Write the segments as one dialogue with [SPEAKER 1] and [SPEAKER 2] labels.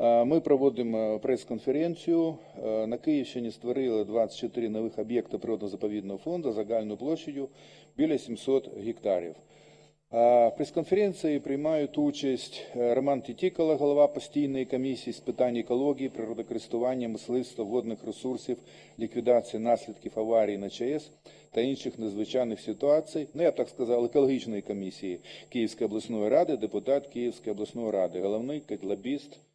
[SPEAKER 1] Е, Ми проводимо прес-конференцію. Е, На Київщині створили 24 нових об'єкти природно-заповідного фонду загальною площадю біля 700 гектарів. В прес-конференції приймають участь е, Роман Тітікало, голова постійної комісії з питань екології, природокористування, мисливства, водних ресурсів, ліквідації наслідків аварії на ЧАЕС та інших надзвичайних ситуацій. Ну, я б так сказав, екологічної комісії Київської обласної ради, депутат Київської обласної ради, головний лобіст е, е,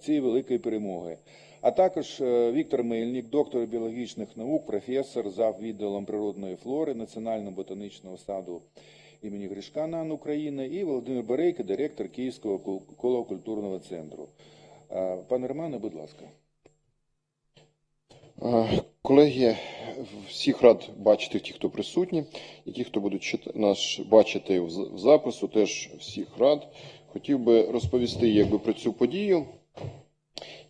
[SPEAKER 1] цієї великої перемоги. А також е, Віктор Мельник, доктор біологічних наук, професор зав відділом природної флори Національного ботанічного саду імені Гришка НАН України і Володимир Берейко, директор Київського кул- колокультурного центру. Е, Пане Романе, будь ласка.
[SPEAKER 2] Е, Колеги, всіх рад бачити, ті, хто присутні, і ті, хто будуть нас бачити в запису, теж всіх рад. Хотів би розповісти якби, про цю подію.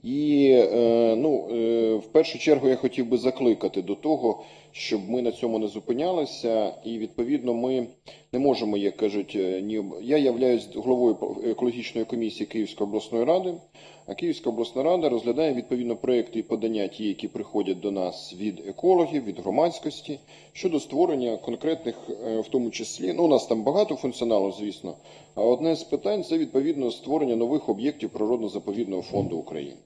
[SPEAKER 2] І е, ну, е, в першу чергу я хотів би закликати до того, щоб ми на цьому не зупинялися, і відповідно ми не можемо, як кажуть, е, ні я являюсь головою екологічної комісії Київської обласної ради. А Київська обласна рада розглядає відповідно проекти і подання, ті, які приходять до нас від екологів, від громадськості щодо створення конкретних, е, в тому числі, ну у нас там багато функціоналу, звісно. А одне з питань це відповідно створення нових об'єктів природно-заповідного фонду України.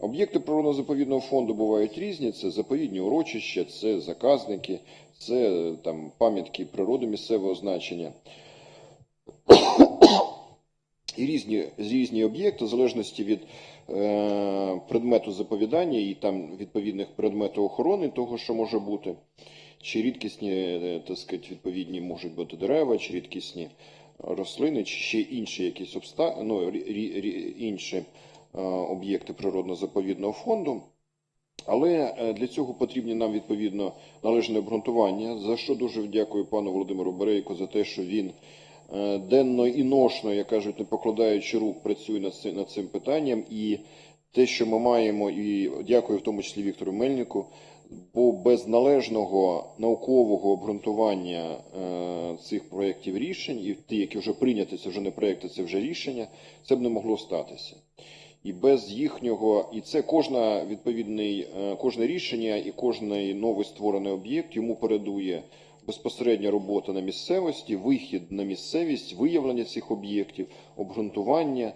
[SPEAKER 2] Об'єкти природно-заповідного фонду бувають різні: це заповідні урочища, це заказники, це там пам'ятки природи місцевого значення. І різні, різні об'єкти, в залежності від е, предмету заповідання і там відповідних предмету охорони, того, що може бути, чи рідкісні, е, так сказати, відповідні можуть бути дерева, чи рідкісні рослини, чи ще інші якісь обста... ну, рі- рі- інші е, об'єкти природно-заповідного фонду. Але е, для цього потрібні нам відповідно належне обґрунтування, за що дуже дякую пану Володимиру Берейко за те, що він денно і ношно, як кажуть, не покладаючи рук, працює над цим, над цим питанням. І те, що ми маємо, і дякую в тому числі Віктору Мельнику, бо без належного наукового обґрунтування е, цих проєктів рішень, і ті, які вже прийняті, це вже не проєкти, це вже рішення, це б не могло статися. І без їхнього, і це кожна відповідний, е, кожне рішення і кожний новий створений об'єкт йому передує безпосередня робота на місцевості, вихід на місцевість, виявлення цих об'єктів, обґрунтування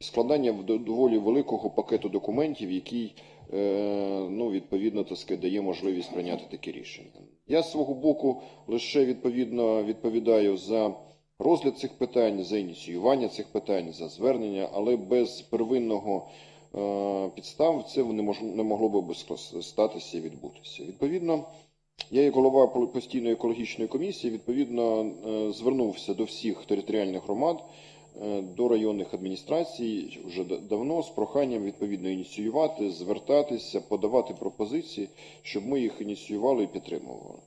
[SPEAKER 2] і складання до- доволі великого пакету документів, який е, ну, відповідно так сказати, дає можливість прийняти таке рішення. Я з свого боку лише відповідно відповідаю за розгляд цих питань, за ініціювання цих питань, за звернення, але без первинного е, підстав це не могло би статися і відбутися. Відповідно, я, як голова постійної екологічної комісії, відповідно е, звернувся до всіх територіальних громад, е, до районних адміністрацій вже давно з проханням відповідно ініціювати, звертатися, подавати пропозиції, щоб ми їх ініціювали і підтримували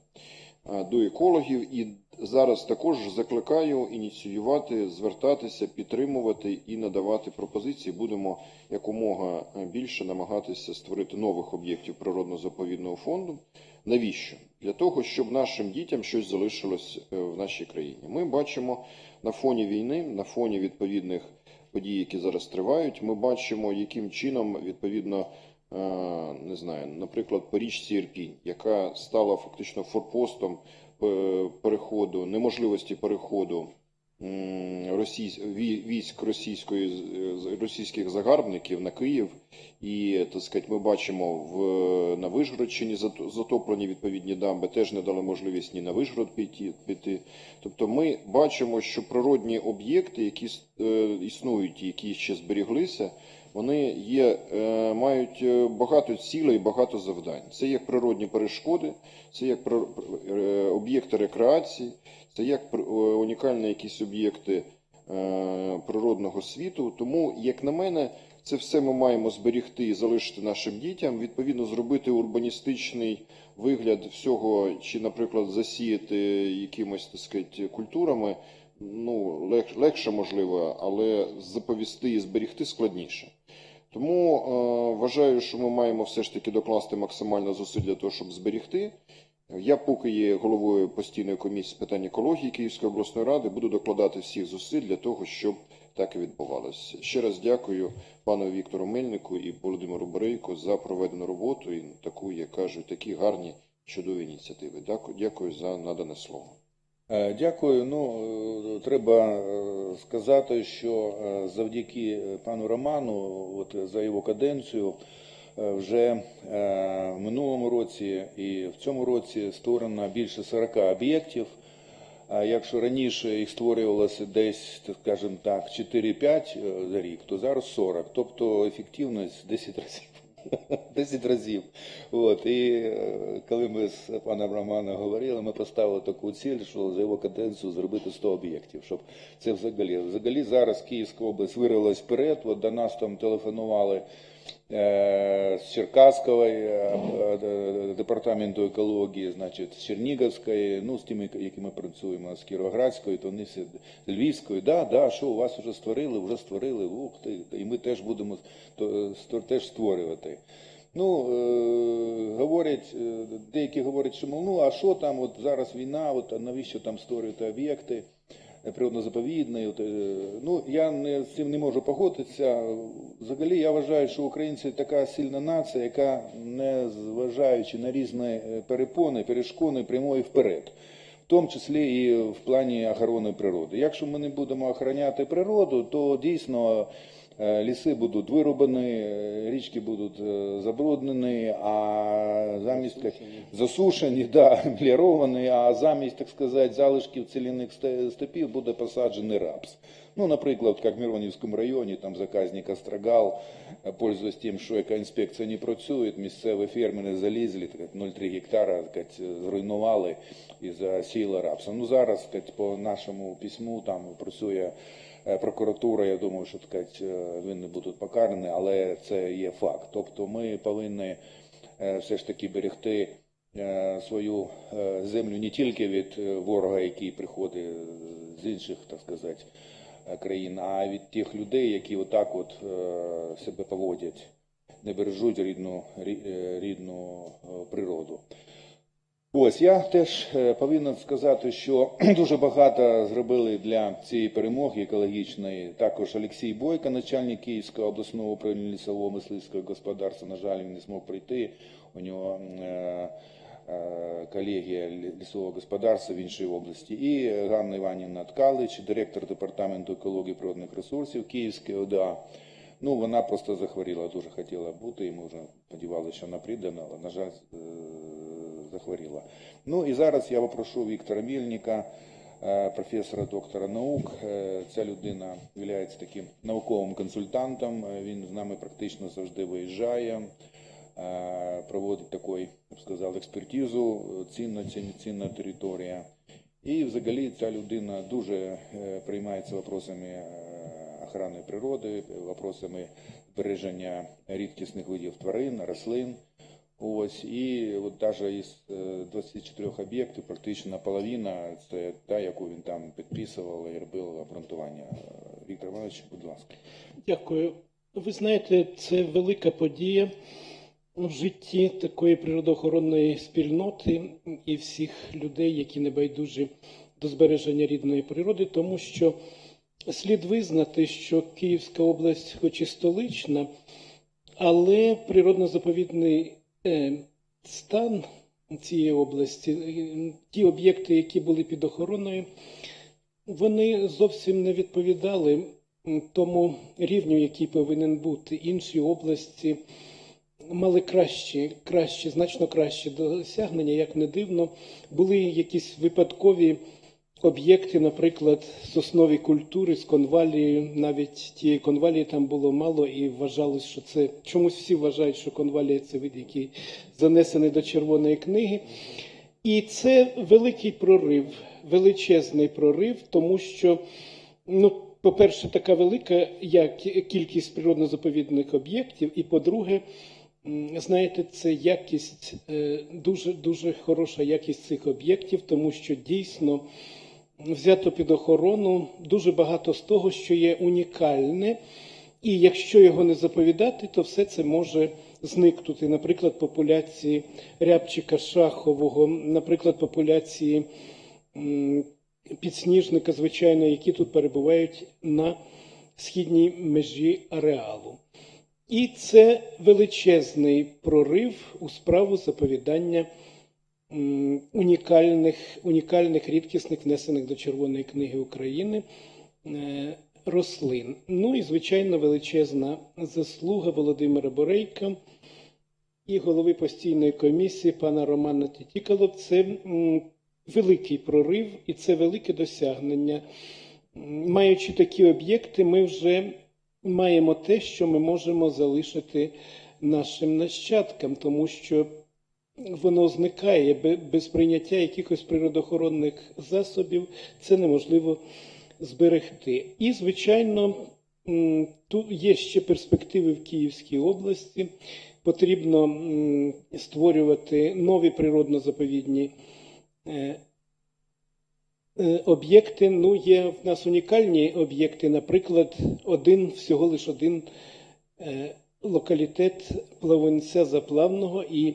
[SPEAKER 2] е, до екологів і зараз також закликаю ініціювати, звертатися, підтримувати і надавати пропозиції. Будемо якомога більше намагатися створити нових об'єктів природно-заповідного фонду. Навіщо? Для того, щоб нашим дітям щось залишилось е, в нашій країні. Ми бачимо на фоні війни, на фоні відповідних подій, які зараз тривають, ми бачимо, яким чином відповідно е, не знаю, наприклад, по річці Ірпінь, яка стала фактично форпостом е, переходу, неможливості переходу російсь- військ російської російських загарбників на Київ, і так сказати, ми бачимо в на Вижгородщині зат- затоплені відповідні дамби, теж не дали можливість ні на Вижгород піти. Тобто, ми бачимо, що природні об'єкти, які е, існують, які ще зберіглися, вони є, е, мають е, багато цілей, багато завдань. Це як природні перешкоди, це як е, об'єкти рекреації, це як унікальні якісь об'єкти природного світу. Тому, як на мене, це все ми маємо зберігти і залишити нашим дітям. Відповідно, зробити урбаністичний вигляд всього, чи, наприклад, засіяти якимось так сказати, культурами. Ну, лег- легше можливо, але заповісти і зберігти складніше. Тому е, вважаю, що ми маємо все ж таки докласти максимально зусиль для того, щоб зберігти Я, поки є головою постійної комісії з питань екології Київської обласної ради, буду докладати всіх зусиль для того, щоб так і відбувалося. Ще раз дякую пану Віктору Мельнику і Володимиру Борейко за проведену роботу і таку, як кажуть, такі гарні чудові ініціативи. Дякую, дякую за надане слово.
[SPEAKER 1] Е, Дякую. Ну, е, треба е, сказати, що завдяки пану Роману, от за його каденцію, вже в минулому році і в цьому році створено більше 40 об'єктів. А якщо раніше їх створювалося десь, скажімо так, 4-5 е, за рік, то зараз 40. Тобто ефективність 10 разів. 10 разів. От. І е, коли ми з паном Романом говорили, ми поставили таку ціль, що за його каденцію зробити 100 об'єктів, щоб це взагалі. Взагалі зараз Київська область вирвалась вперед. От до нас там телефонували е, з Черкаського е, е, департаменту екології, значить, з Чернігівської, ну, з тими, які ми працюємо, з Кіровоградської, то вони всі Львівської, да, да, що у вас вже створили, вже створили, ух ти, і ми теж будемо то, е, теж створювати. Ну, е, говорять, е, деякі говорять, що мов, ну, а що там, от зараз війна, от, а навіщо там створювати об'єкти природно-заповідні? Е, ну, я не, з цим не можу погодитися. Взагалі, я вважаю, що українці така сильна нація, яка, не зважаючи на різні е, перепони, перешкони прямує вперед. В тому числі і в плані охорони природи. Якщо ми не будемо охороняти природу, то дійсно ліси будуть вирубані, е, річки будуть е, забруднені, а замість так, засушені, да, меліоровані, а замість, так сказати, залишків цілінних сте- степів буде посаджений рапс. Ну, наприклад, як в Миронівському районі, там заказник Острогал, е, пользуясь тим, що екоінспекція не працює, місцеві фермери залізли, так, 0,3 гектара так, зруйнували і засіяли рапсом. Ну, зараз так, по нашому письму там працює е, прокуратура, я думаю, що так, е, вони будуть покарані, але це є факт. Тобто ми повинні е, все ж таки берегти е, свою е, землю не тільки від е, ворога, який приходить з інших, так сказати, е, країн, а від тих людей, які отак от е, себе поводять, не бережуть рідну, е, рідну е, природу. Ось я теж повинен сказати, що дуже багато зробили для цієї перемоги екологічної. Також Олексій Бойко, начальник Київського обласного управління лісового мисливського господарства. На жаль, він не змог прийти. У нього колегія лісового господарства в іншій області. І Ганна Іванівна Ткалич, директор департаменту екології природних ресурсів Київської ОДА. Ну, вона просто захворіла, дуже хотіла бути, і ми вже сподівалися, що вона прийде, але, на жаль, е, захворіла. Ну і зараз я попрошу Віктора Мільника, е, професора, доктора наук. Е, Ця людина є таким науковим консультантом. Е, Він з нами практично завжди виїжджає, е, проводить таку, я сказав, експертизу, е, цінна, цінна, територія. І взагалі ця людина дуже е, приймається вопросами е, охорони природи, вопросами збереження рідкісних видів тварин, рослин. Ось і от навіть із е, 24 об'єктів практично половина це та, яку він там підписував і робив обґрунтування. Віктор Іванович, будь ласка.
[SPEAKER 3] Дякую. Ви знаєте, це велика подія в житті такої природоохоронної спільноти і всіх людей, які не байдужі до збереження рідної природи, тому що слід визнати, що Київська область, хоч і столична, але природно-заповідний е, стан цієї області, е, ті об'єкти, які були під охороною, вони зовсім не відповідали тому рівню, який повинен бути. Інші області мали кращі, кращі, значно кращі досягнення, як не дивно. Були якісь випадкові об'єкти, наприклад, соснові культури з конвалією. Навіть тієї конвалії там було мало, і вважалось, що це чомусь всі вважають, що конвалія це вид, який занесений до червоної книги. І це великий прорив, величезний прорив, тому що, ну, по-перше, така велика як кількість природно-заповідних об'єктів, і по-друге, знаєте, це якість, е, дуже дуже хороша якість цих об'єктів, тому що дійсно взято під охорону дуже багато з того, що є унікальне, і якщо його не заповідати, то все це може зникнути, наприклад, популяції рябчика шахового, наприклад, популяції підсніжника, звичайно, які тут перебувають на східній межі ареалу. І це величезний прорив у справу заповідання унікальних, унікальних рідкісних внесених до Червоної книги України е, рослин. Ну і, звичайно, величезна заслуга Володимира Борейка і голови постійної комісії пана Романа Тітікало. Це великий прорив і це велике досягнення. Маючи такі об'єкти, ми вже маємо те, що ми можемо залишити нашим нащадкам, тому що воно зникає без прийняття якихось природоохоронних засобів, це неможливо зберегти. І, звичайно, тут є ще перспективи в Київській області. Потрібно створювати нові природно-заповідні е, об'єкти. Ну, є в нас унікальні об'єкти, наприклад, один, всього лише один е, локалітет плавунця заплавного, і,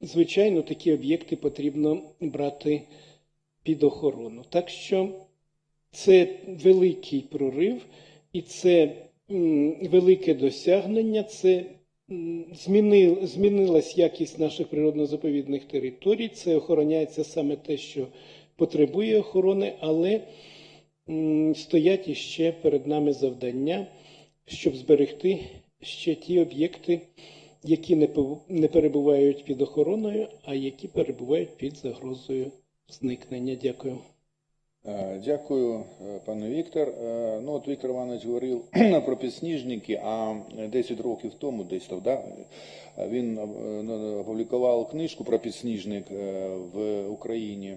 [SPEAKER 3] звичайно, такі об'єкти потрібно брати під охорону. Так що це великий прорив, і це велике досягнення. Це змінилась якість наших природно-заповідних територій. Це охороняється саме те, що потребує охорони, але стоять іще перед нами завдання, щоб зберегти ще ті об'єкти, які не перебувають під охороною, а які перебувають під загрозою зникнення. Дякую.
[SPEAKER 1] Е, Дякую, е, пане Віктор. Е, Ну, от Віктор Іванович говорив про підсніжники, а 10 років тому, десь там, да, він ну, опублікував книжку про підсніжник в Україні.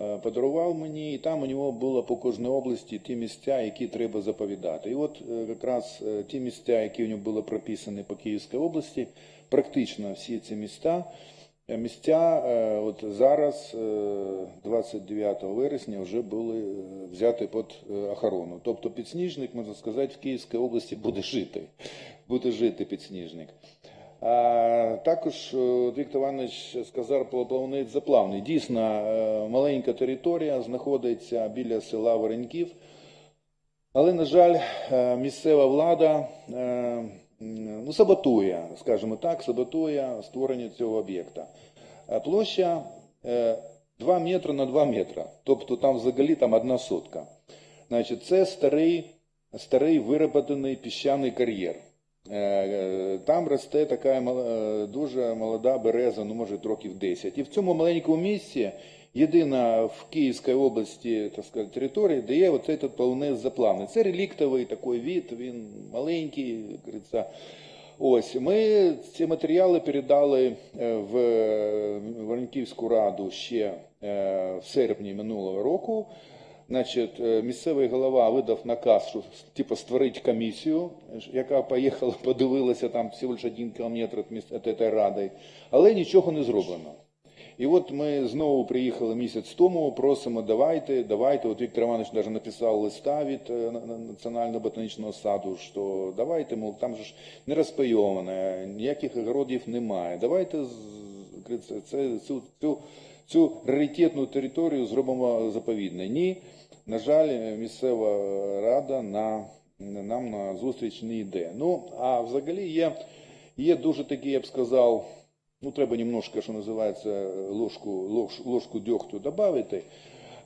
[SPEAKER 1] Е, Подарував мені, і там у нього було по кожній області ті місця, які треба заповідати. І от е, якраз е, ті місця, які у нього були прописані по Київській області, практично всі ці місця Місця от зараз, е, 29 вересня, вже були взяті під охорону. Тобто підсніжник, можна сказати, в Київській області буде жити. Буде жити підсніжник. Також е, Віктор Іванович сказав про плавнець заплавний. Дійсно, е, маленька територія знаходиться біля села Вороньків. Але, на жаль, е, місцева влада ну, саботує, скажімо так, саботує створення цього об'єкта. Площа е, 2 метри на 2 метри, тобто там взагалі там одна сотка. Значить, це старий, старий вироботений піщаний кар'єр. Е, е, Там росте така е, дуже молода береза, ну може років 10. І в цьому маленькому місці єдина в Київській області так сказати, територія, де є оцей тут полонез заплавний. Це реліктовий такий від, він маленький, говориться. Ось ми ці матеріали передали в Воронківську раду ще в серпні минулого року. Значить, е, місцевий голова видав наказ, що типу, створити комісію, яка поїхала, подивилася там всього лише один кілометр від цієї ради, але нічого не зроблено. І от ми знову приїхали місяць тому, просимо, давайте, давайте. От Віктор Іванович навіть написав листа від е, на- на- Національного ботанічного саду, що давайте, мов, там ж не розпайоване, ніяких огородів немає. Давайте це, цю, цю, цю раритетну територію зробимо заповідною. Ні, на жаль, місцева рада на, нам на зустріч не йде. Ну, а взагалі є, є дуже такі, я б сказав, ну, треба немножко, що називається, ложку, лож, ложку дьогтю додати.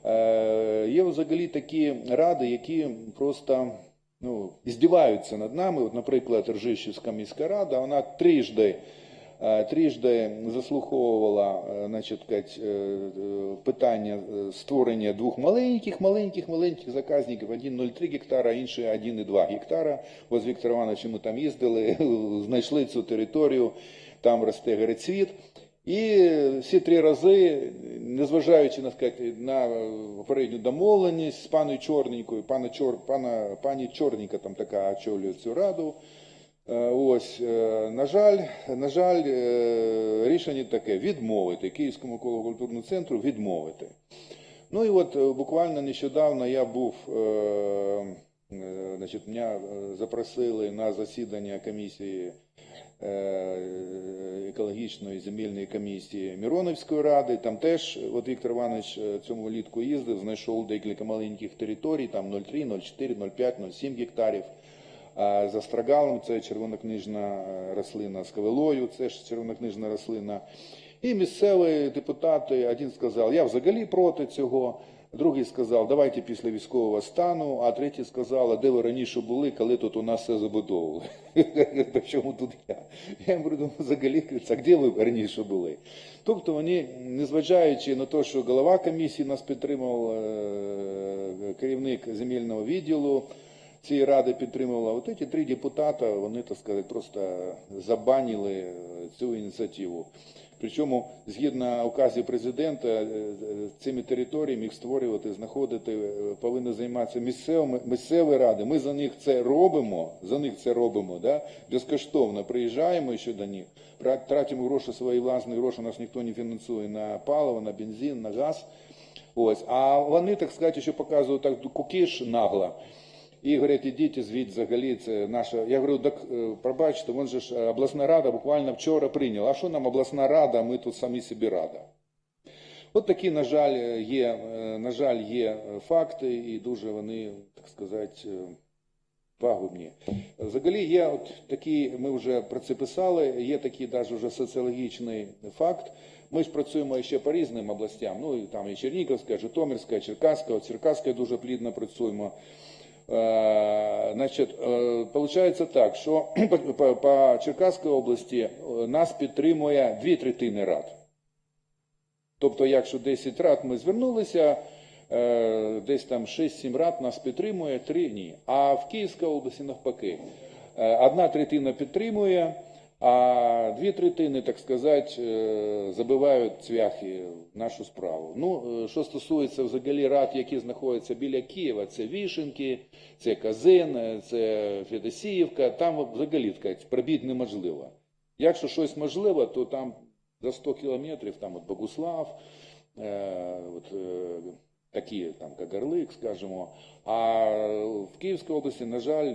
[SPEAKER 1] Е, є взагалі такі ради, які просто ну, здіваються над нами. От, наприклад, Ржищівська міська рада, вона трижди, трижди заслуховувала е, значить, е, е, питання е, створення двох маленьких, маленьких, маленьких заказників. Один 0,3 гектара, інший 1,2 гектара. Ось з Віктором Івановичем ми там їздили, знайшли цю територію, там росте герецвіт. І всі три рази, незважаючи на, сказати, на попередню домовленість з паною Чорненькою, пана Чор, пана, пані Чорненька там така очолює цю раду. Е, Ось, е, на жаль, на жаль, е, рішення таке відмовити Київському культурному центру відмовити. Ну і от буквально нещодавно я був, значить, мене запросили на засідання комісії екологічної земельної комісії Миронівської ради. Там теж от Віктор Іванович цьому влітку їздив, знайшов декілька маленьких територій, там 0,3, 0,4, 0,5, 0,7 гектарів. За страгалом це червонокнижна е, рослина з кавелою, це ж червонокнижна рослина. І місцеві депутати, один сказав, я взагалі проти цього, другий сказав, давайте після військового стану, а третій сказав, де ви раніше були, коли тут у нас все забудовували. До чому тут я? Я їм говорю, «Ну, взагалі, а де ви раніше були? Тобто вони, незважаючи на те, що голова комісії нас підтримав, е, керівник земельного відділу, цієї ради підтримувала. От ці три депутата, вони, так сказати, просто забанили е, цю ініціативу. Причому, згідно указів президента, е, е, цими територіями їх створювати, знаходити повинні займатися місцевими місцеві ради. Ми за них це робимо, за них це робимо, да? безкоштовно приїжджаємо ще до них, тратимо гроші свої власні гроші, нас ніхто не фінансує на паливо, на бензин, на газ. Ось. А вони, так сказати, ще показують так кукіш нагло. І говорять, ідіть звідь взагалі, це наша. Я говорю, так е, пробачте, вон же ж е, обласна рада буквально вчора прийняла. А що нам обласна рада, ми тут самі собі рада. От такі, на жаль, є, е, на жаль, є факти, і дуже вони, так сказати, пагубні. Взагалі є от такі, ми вже про це писали, є такий навіть вже соціологічний факт. Ми ж працюємо ще по різним областям. Ну, і там і Чернігівська, Житомирська, Черкаська, от Черкаська дуже плідно працюємо. Е, Значить, е, получається так, що по, Черкаській області е, нас підтримує дві третини рад. Тобто, якщо 10 рад ми звернулися, десь там 6-7 рад нас підтримує, 3 ні. А в Київській області навпаки. Одна третина підтримує, а дві третини, так сказати, е, забивають цвяхи в нашу справу. Ну, е, що стосується взагалі рад, які знаходяться біля Києва, це Вішенки, це Казин, е, це Федосіївка, там взагалі сказати, пробити неможливо. Якщо щось можливо, то там за 100 кілометрів, там от Богуслав, от, е, такі там Кагарлик, скажімо. А в Київській області, на жаль,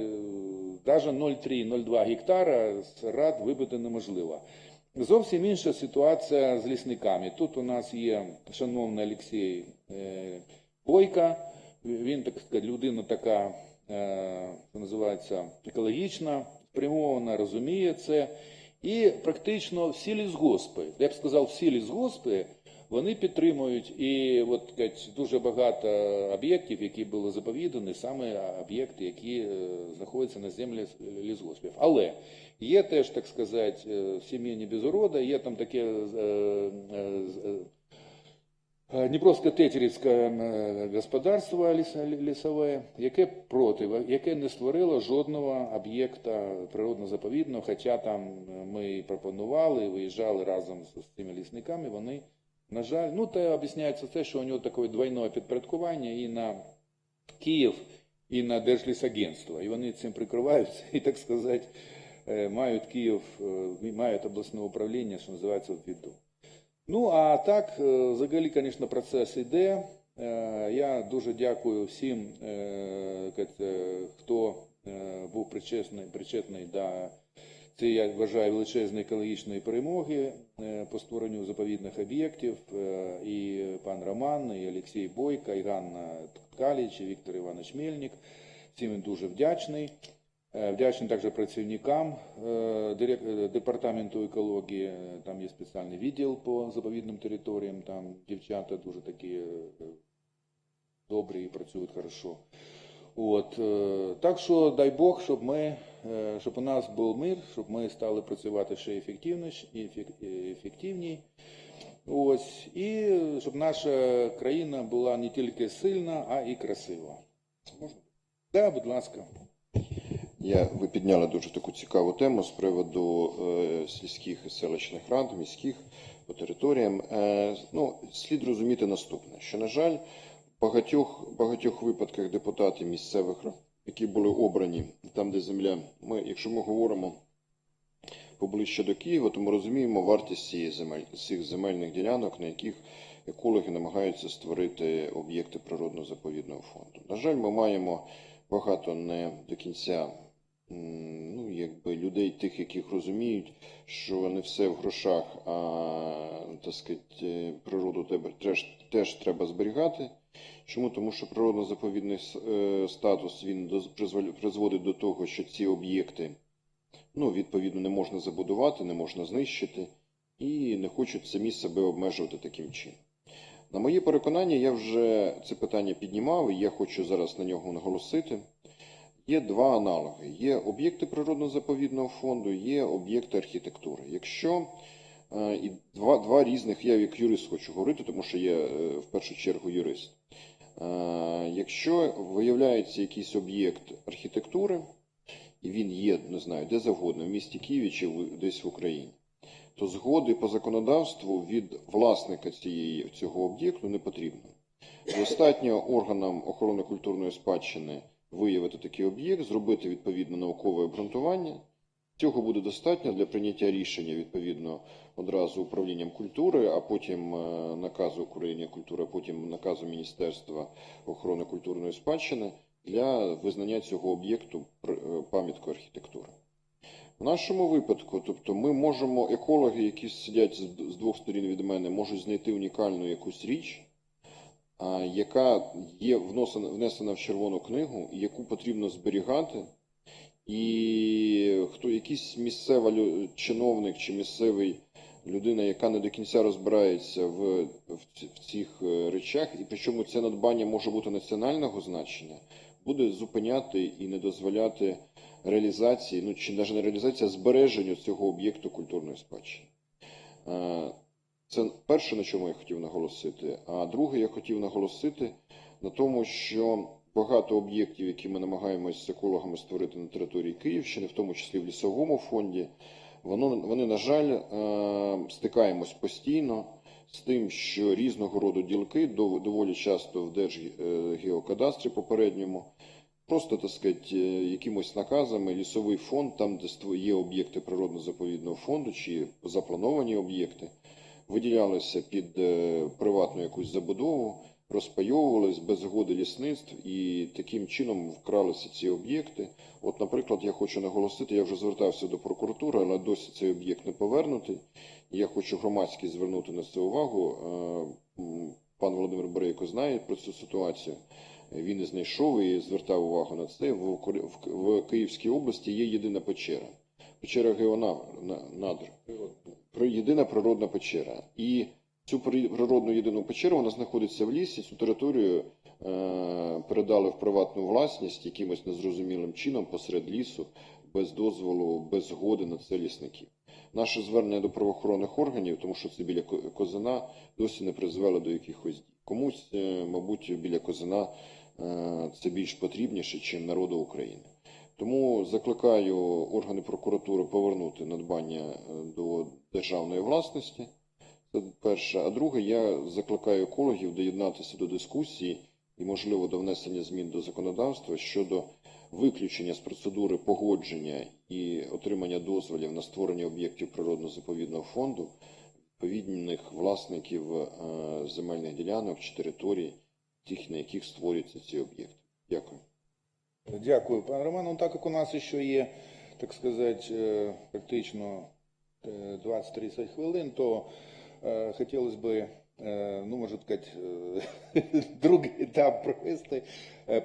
[SPEAKER 1] навіть 0,3-0,2 гектара з рад вибити неможливо. Зовсім інша ситуація з лісниками. Тут у нас є шановний Олексій е, Бойко, він так сказати, людина така, е, що називається, екологічна, спрямована, розуміє це. І практично всі лісгоспи, я б сказав, всі лісгоспи, вони підтримують і от кажуть, дуже багато об'єктів, які були заповідані, саме об'єкти, які е, знаходяться на землі лісгоспів. Але є теж, так сказати, е, сім'ї урода, є там таке е, Дніпровсько-Тетерівське господарство лісове, яке проти, яке не створило жодного об'єкта природно-заповідного, хоча там ми пропонували, виїжджали разом з цими лісниками, вони, на жаль, ну та об'ясняється те, що у нього таке двойне підпорядкування і на Київ, і на Держлісагентство. І вони цим прикриваються і, так сказати, е, мають Київ, е, мають обласне управління, що називається в віду. Ну, а так, е, взагалі, звісно, процес іде. Я дуже дякую всім, хто був причетний, причетний до цієї, я вважаю, величезної екологічної перемоги е, по створенню заповідних об'єктів. Е, І пан Роман, і Олексій Бойко, і Ганна Ткаліч, і Віктор Іванович Мельник. Всім він дуже вдячний. Е, Вдячний також працівникам департаменту екології. Там є спеціальний відділ по заповідним територіям. Там дівчата дуже такі добрі і працюють хорошо. От, так що дай Бог, щоб ми, щоб у нас був мир, щоб ми стали працювати ще ефективніше і ефек- Ось, і щоб наша країна була не тільки сильна, а і красива. Можна? Так, будь ласка.
[SPEAKER 2] Я, ви підняли дуже таку цікаву тему з приводу е, сільських і селищних рад, міських по територіям. Е, ну, слід розуміти наступне, що, на жаль, в багатьох, багатьох випадках депутати місцевих які були обрані там, де земля, ми, якщо ми говоримо поближче до Києва, то ми розуміємо вартість цієї земель, цих земельних ділянок, на яких екологи намагаються створити об'єкти природно-заповідного фонду. На жаль, ми маємо багато не до кінця ну, якби людей, тих, яких розуміють, що не все в грошах, а так сказати, е, природу теж, теж треба зберігати. Чому? Тому що природно-заповідний е, статус він призводить до того, що ці об'єкти ну, відповідно не можна забудувати, не можна знищити, і не хочуть самі себе обмежувати таким чином. На моє переконання, я вже це питання піднімав, і я хочу зараз на нього наголосити. Є два аналоги: є об'єкти природно-заповідного фонду, є об'єкти архітектури. Якщо і два, два різних, я як юрист хочу говорити, тому що я е, в першу чергу юрист. Е, Якщо виявляється якийсь об'єкт архітектури, і він є, не знаю, де завгодно, в місті Києві чи десь в Україні, то згоди по законодавству від власника цієї, цього об'єкту не потрібно. Достатньо органам охорони культурної спадщини виявити такий об'єкт, зробити відповідне наукове обґрунтування. Цього буде достатньо для прийняття рішення відповідно одразу управлінням культури, а потім е, наказу управління культури, а потім наказу Міністерства охорони культурної спадщини для визнання цього об'єкту е, пам'яткою архітектури. В нашому випадку, тобто ми можемо, екологи, які сидять з двох сторін від мене, можуть знайти унікальну якусь річ, яка є внесена в червону книгу, яку потрібно зберігати. І хто якийсь місцевий лю- чиновник чи місцевий людина, яка не до кінця розбирається в, в, в цих е, речах, і причому це надбання може бути національного значення, буде зупиняти і не дозволяти реалізації, ну чи навіть не реалізації, а збереженню цього об'єкту культурної спадщини. Е, Це перше, на чому я хотів наголосити. А друге, я хотів наголосити на тому, що багато об'єктів, які ми намагаємося з екологами створити на території Київщини, в тому числі в лісовому фонді, воно, вони, на жаль, е, стикаємось постійно з тим, що різного роду ділки доволі часто в Держгеокадастрі попередньому просто, так сказати, е, якимось наказами лісовий фонд, там, де є об'єкти природно-заповідного фонду чи заплановані об'єкти, виділялися під е, приватну якусь забудову, розпайовувались без згоди лісництв і таким чином вкралися ці об'єкти. От, наприклад, я хочу наголосити, я вже звертався до прокуратури, але досі цей об'єкт не повернутий. Я хочу громадські звернути на це увагу. Е, Пан Володимир Борейко знає про цю ситуацію. Він і знайшов і звертав увагу на це. В Київській області є єдина печера. Печера Геонадр. Єдина природна печера. І цю природну єдину печеру вона знаходиться в лісі. Цю територію е, передали в приватну власність якимось незрозумілим чином посеред лісу, без дозволу, без згоди на це лісників. Наше звернення до правоохоронних органів, тому що це біля Козина, досі не призвело до якихось дій. Комусь, е, мабуть, біля Козина е, це більш потрібніше, ніж народу України. Тому закликаю органи прокуратури повернути надбання до державної власності. Це перше. А друге, я закликаю екологів доєднатися до дискусії і, можливо, до внесення змін до законодавства щодо виключення з процедури погодження і отримання дозволів на створення об'єктів природно-заповідного фонду відповідних власників е, земельних ділянок чи територій, тих, на яких створюються ці об'єкти. Дякую.
[SPEAKER 1] Дякую, пане Роман. Ну, так як у нас ще є, так сказати, е, практично е, 20-30 хвилин, то е, хотілося б, е, ну, може сказати, е, другий етап провести.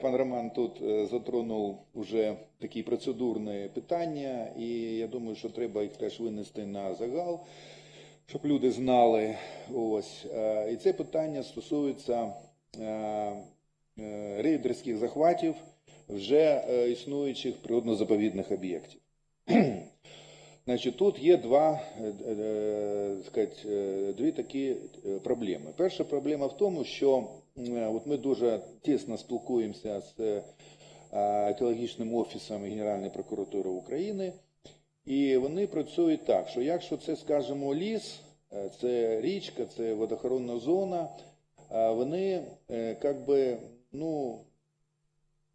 [SPEAKER 1] Пан Роман тут затронув уже такі процедурні питання, і я думаю, що треба їх теж винести на загал, щоб люди знали. Ось. Е, І це питання стосується е, е, рейдерських захватів вже існуючих природно-заповідних об'єктів. Значить, тут є два, е, е, е, дві такі проблеми. Перша проблема в тому, що от ми дуже тісно спілкуємося з екологічним офісом Генеральної прокуратури України, і вони працюють так, що якщо це, скажімо, ліс, це річка, це водохоронна зона, вони е, як би, ну,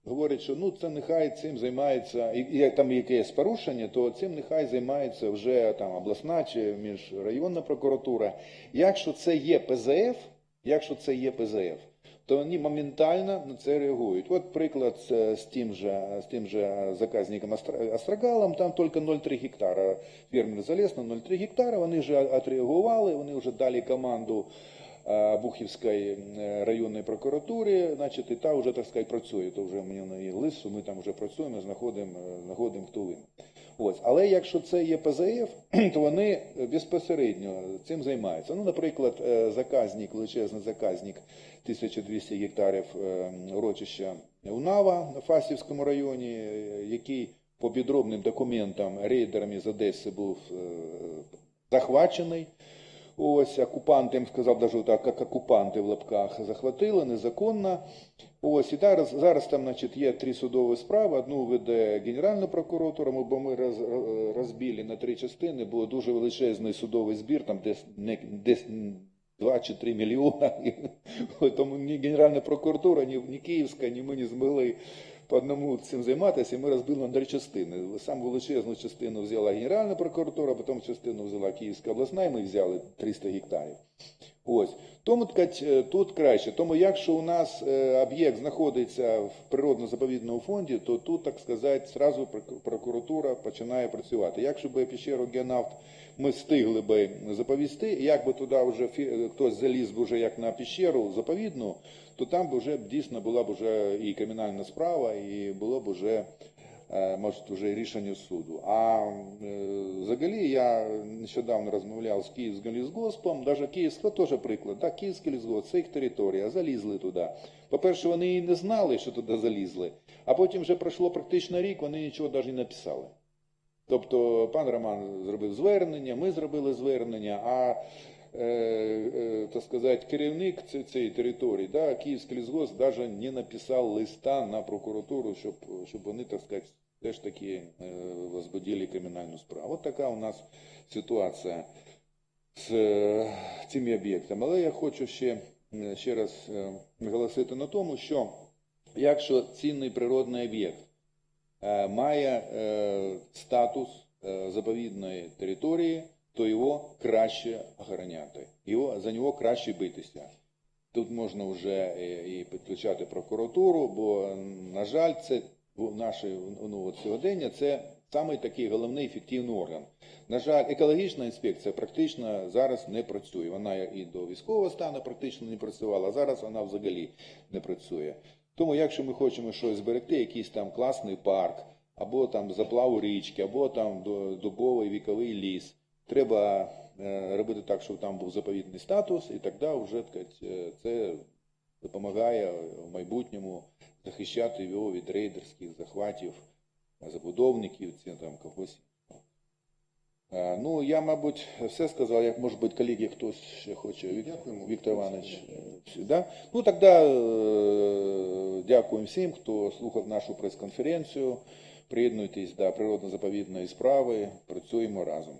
[SPEAKER 1] говорять, що ну це нехай цим займається, і як там якесь порушення, то цим нехай займається вже там обласна чи міжрайонна прокуратура. Якщо це є ПЗФ, якщо це є ПЗФ, то вони моментально на це реагують. От приклад з, тим же, з тим же заказником Астра- Астрогалом, там тільки 0,3 гектара. Фермер заліз на 0,3 гектара, вони вже відреагували, вони вже дали команду Бухівської е, районної прокуратури, значить, і та вже, так сказати, працює. То вже мені на лист, що ми там вже працюємо, знаходимо, е, знаходимо хто винен. Ось. Але якщо це є ПЗФ, то вони безпосередньо цим займаються. Ну, наприклад, е, заказник, величезний заказник 1200 гектарів е, урочища Унава на Фастівському районі, е, який по підробним документам рейдерами з Одеси був е, захвачений. Ось окупанти, я сказав, навіть так, як окупанти в лапках захватили незаконно. Ось і зараз, зараз там, значить, є три судові справи. Одну веде Генеральна прокуратура, бо ми роз, розбили на три частини. Було дуже величезний судовий збір, там десь не десь 2 чи 3 мільйона. Тому ні Генеральна прокуратура, ні, ні Київська, ні ми не змогли по одному цим займатися, і ми розбили на три частини. Сам величезну частину взяла Генеральна прокуратура, потім частину взяла Київська обласна, і ми взяли 300 гектарів. Ось. Тому е, тут краще. Тому якщо у нас е, об'єкт знаходиться в природно-заповідному фонді, то тут, так сказати, зразу прокуратура починає працювати. Якщо б піщеру Геонавт ми встигли би заповісти, як би туди вже хтось заліз би вже як на піщеру заповідну, то там би вже дійсно була б вже і кримінальна справа, і було б вже е, може вже рішення суду. А е, взагалі я нещодавно розмовляв з Київським лісгоспом, навіть Київська теж приклад, да, Київський лісгосп, це їх територія, залізли туди. По-перше, вони і не знали, що туди залізли, а потім вже пройшло практично рік, вони нічого навіть не написали. Тобто пан Роман зробив звернення, ми зробили звернення, а е, е, так сказати, керівник цієї території, да, Київський лісгосп, навіть не написав листа на прокуратуру, щоб, щоб вони, так сказати, теж таки е, возбудили кримінальну справу. От така у нас ситуація з е, цими об'єктами. Але я хочу ще, е, ще раз е, наголосити на тому, що якщо цінний природний об'єкт має е, статус е, заповідної території, то його краще охороняти, його, за нього краще битися. Тут можна вже е, і підключати прокуратуру, бо, на жаль, це наше ну, сьогодення це самий такий головний ефективний орган. На жаль, екологічна інспекція практично зараз не працює. Вона і до військового стану практично не працювала, а зараз вона взагалі не працює. Тому, якщо ми хочемо щось зберегти, якийсь там класний парк, або там заплаву річки, або там дубовий віковий ліс, треба е, робити так, щоб там був заповідний статус, і тоді вже е, це допомагає в майбутньому захищати його від рейдерських захватів, забудовників, ці там когось. Е, Ну, я, мабуть, все сказав, як може бути колеги, хтось ще хоче.
[SPEAKER 2] Дякуємо.
[SPEAKER 1] Віктор Іванович. е, Да? Ну, тоді е, дякуємо всім, хто слухав нашу прес-конференцію. Приєднуйтесь до природно-заповідної справи, працюємо разом.